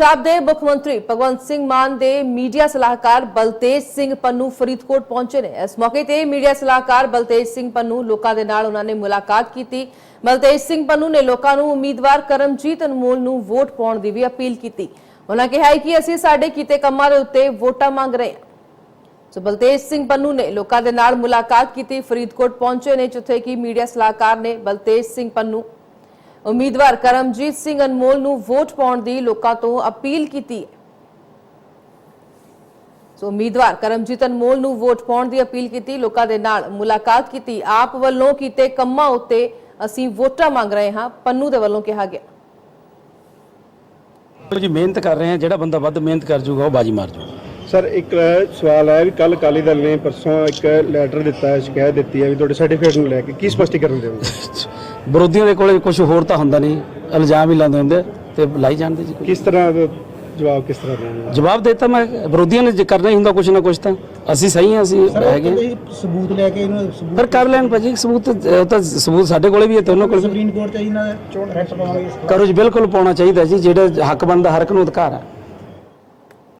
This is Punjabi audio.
ਪੰਜਾਬ ਦੇ ਮੁੱਖ ਮੰਤਰੀ ਭਗਵੰਤ ਸਿੰਘ ਮਾਨ ਦੇ ਮੀਡੀਆ ਸਲਾਹਕਾਰ ਬਲਤੇਜ ਸਿੰਘ ਪੰਨੂ ਫਰੀਦਕੋਟ ਪਹੁੰਚੇ ਨੇ। ਇਸ ਮੌਕੇ ਤੇ ਮੀਡੀਆ ਸਲਾਹਕਾਰ ਬਲਤੇਜ ਸਿੰਘ ਪੰਨੂ ਲੋਕਾਂ ਦੇ ਨਾਲ ਉਹਨਾਂ ਨੇ ਮੁਲਾਕਾਤ ਕੀਤੀ। ਬਲਤੇਜ ਸਿੰਘ ਪੰਨੂ ਨੇ ਲੋਕਾਂ ਨੂੰ ਉਮੀਦਵਾਰ ਕਰਮਜੀਤ ਅਨਮੋਲ ਨੂੰ ਵੋਟ ਪਾਉਣ ਦੀ ਵੀ ਅਪੀਲ ਕੀਤੀ। ਉਹਨਾਂ ਕਿਹਾ ਕਿ ਅਸੀਂ ਸਾਡੇ ਕੀਤੇ ਕੰਮਾਂ ਦੇ ਉੱਤੇ ਵੋਟਾਂ ਮੰਗ ਰਹੇ ਹਾਂ। ਸੋ ਬਲਤੇਜ ਸਿੰਘ ਪੰਨੂ ਨੇ ਲੋਕਾਂ ਦੇ ਨਾਲ ਮੁਲਾਕਾਤ ਕੀਤੀ। ਫਰੀਦਕੋਟ ਪਹੁੰਚੇ ਨੇ, ਜਿੱਥੇ ਕਿ ਮੀਡੀਆ ਸਲਾਹਕਾਰ ਨੇ ਬਲਤੇਜ ਸਿੰਘ ਪੰਨੂ ਉਮੀਦਵਾਰ ਕਰਮਜੀਤ ਸਿੰਘ ਅਨਮੋਲ ਨੂੰ ਵੋਟ ਪਾਉਣ ਦੀ ਲੋਕਾਂ ਤੋਂ ਅਪੀਲ ਕੀਤੀ ਹੈ। ਸੋ ਉਮੀਦਵਾਰ ਕਰਮਜੀਤ ਅਨਮੋਲ ਨੂੰ ਵੋਟ ਪਾਉਣ ਦੀ ਅਪੀਲ ਕੀਤੀ ਲੋਕਾਂ ਦੇ ਨਾਲ ਮੁਲਾਕਾਤ ਕੀਤੀ। ਆਪ ਵੱਲੋਂ ਕੀਤੇ ਕੰਮਾਂ ਉੱਤੇ ਅਸੀਂ ਵੋਟਾਂ ਮੰਗ ਰਹੇ ਹਾਂ ਪੰਨੂ ਦੇ ਵੱਲੋਂ ਕਿਹਾ ਗਿਆ। ਜੀ ਮਿਹਨਤ ਕਰ ਰਹੇ ਆ ਜਿਹੜਾ ਬੰਦਾ ਵੱਧ ਮਿਹਨਤ ਕਰ ਜੂਗਾ ਉਹ ਬਾਜੀ ਮਾਰ ਜੂਗਾ ਸਰ ਇੱਕ ਸਵਾਲ ਹੈ ਵੀ ਕੱਲ ਅਕਾਲੀ ਦਲ ਨੇ ਪਰਸੋਂ ਇੱਕ ਲੈਟਰ ਦਿੱਤਾ ਹੈ ਸ਼ਿਕਾਇਤ ਦਿੱਤੀ ਹੈ ਵੀ ਤੁਹਾਡੇ ਸਰਟੀਫਿਕੇਟ ਨੂੰ ਲੈ ਕੇ। ਕੀ ਸਪਸ਼ਟੀਕਰਨ ਦੇਵੋਗੇ? ਵਿਰੋਧੀਆਂ ਦੇ ਕੋਲੇ ਕੁਝ ਹੋਰ ਤਾਂ ਹੁੰਦਾ ਨਹੀਂ ਇਲਜ਼ਾਮ ਹੀ ਲਾਉਂਦੇ ਹੁੰਦੇ ਤੇ ਲਾਈ ਜਾਂਦੇ ਜੀ। ਕਿਸ ਤਰ੍ਹਾਂ ਦਾ ਜਵਾਬ ਕਿਸ ਤਰ੍ਹਾਂ ਦੇਣਾ? ਜਵਾਬ ਦੇਤਾ ਮੈਂ ਵਿਰੋਧੀਆਂ ਨੇ ਜੇ ਕਰਨਾ ਹੀ ਹੁੰਦਾ ਕੁਝ ਨਾ ਕੁਝ ਤਾਂ। ਅਸੀਂ ਸਹੀ ਹਾਂ ਅਸੀਂ ਹੈਗੇ। ਸਬੂਤ ਲੈ ਕੇ ਇਹਨੂੰ ਸਬੂਤ ਪਰ ਕਰ ਲੈਣ ਭਾਜੀ ਸਬੂਤ ਉਹ ਤਾਂ ਸਬੂਤ ਸਾਡੇ ਕੋਲੇ ਵੀ ਹੈ ਤੇ ਉਹਨਾਂ ਕੋਲ ਵੀ। ਸੁਪਰੀਮ ਕੋਰਟ ਚ ਇਹਨਾਂ ਚੋਣ ਰੈਟ ਪਾਵਾਂਗੇ ਕਰੋ ਜੀ ਬਿਲਕੁਲ ਪਾਉਣਾ ਚਾਹੀਦਾ ਜੀ ਜਿਹੜਾ ਹੱਕ ਬਣਦਾ ਹਰ ਇੱਕ ਨੂੰ ਅਧਿਕਾਰ ਹੈ।